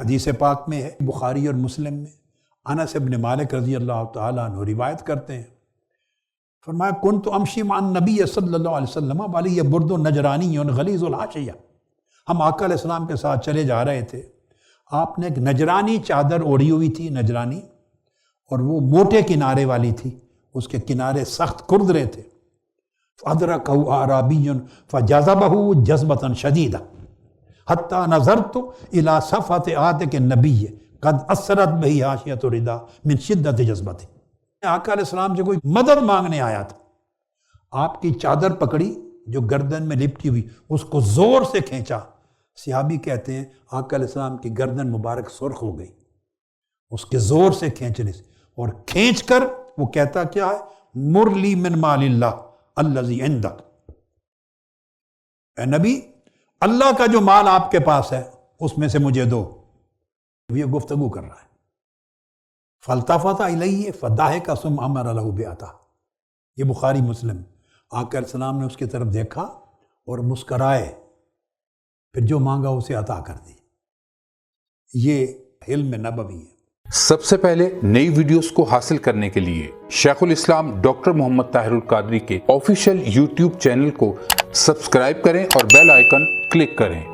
حدیث پاک میں ہے، بخاری اور مسلم میں۔ انس ابن مالک رضی اللہ تعالیٰ عنہ روایت کرتے ہیں۔ فرمایا کن تو امشی مان نبی صلی اللہ علیہ وسلم والی یہ برد و نجرانی غلیظ الحاشیہ ہم آقا علیہ السلام کے ساتھ چلے جا رہے تھے۔ آپ نے ایک نجرانی چادر اوڑھی ہوئی تھی، نجرانی، اور وہ موٹے کنارے والی تھی۔ اس کے کنارے سخت کرد رہے تھے۔ فادر کہ عرابی فجازہ بہو جذبتاً شدیدہ حتیٰ نظر تو الا صفت آت کے نبی قد اثرت بہی حاشیت و ردا من شدت جذبت آقا علیہ السلام سے کوئی مدد مانگنے آیا تھا۔ آپ کی چادر پکڑی، جو گردن میں لپٹی ہوئی، اس کو زور سے کھینچا۔ صحابی کہتے ہیں، آقا علیہ السلام کی گردن مبارک سرخ ہو گئی۔ اس کے زور سے کھینچنے سے۔ اور کھینچ کر وہ کہتا، کیا ہے؟ مرلی من مال اللہ الذی عندک۔ اے نبی اللہ کا جو مال آپ کے پاس ہے، اس میں سے مجھے دو۔ یہ گفتگو کر رہا ہے۔ فلطافت علیہ فداہ کا سم امر الح بیاتا یہ بخاری مسلم۔ آقا السلام نے اس کی طرف دیکھا اور مسکرائے۔ پھر جو مانگا اسے عطا کر دی۔ یہ علم نبوی ہے۔ سب سے پہلے نئی ویڈیوز کو حاصل کرنے کے لیے شیخ الاسلام ڈاکٹر محمد طاہر القادری کے آفیشیل یوٹیوب چینل کو سبسکرائب کریں اور بیل آئیکن کلک کریں۔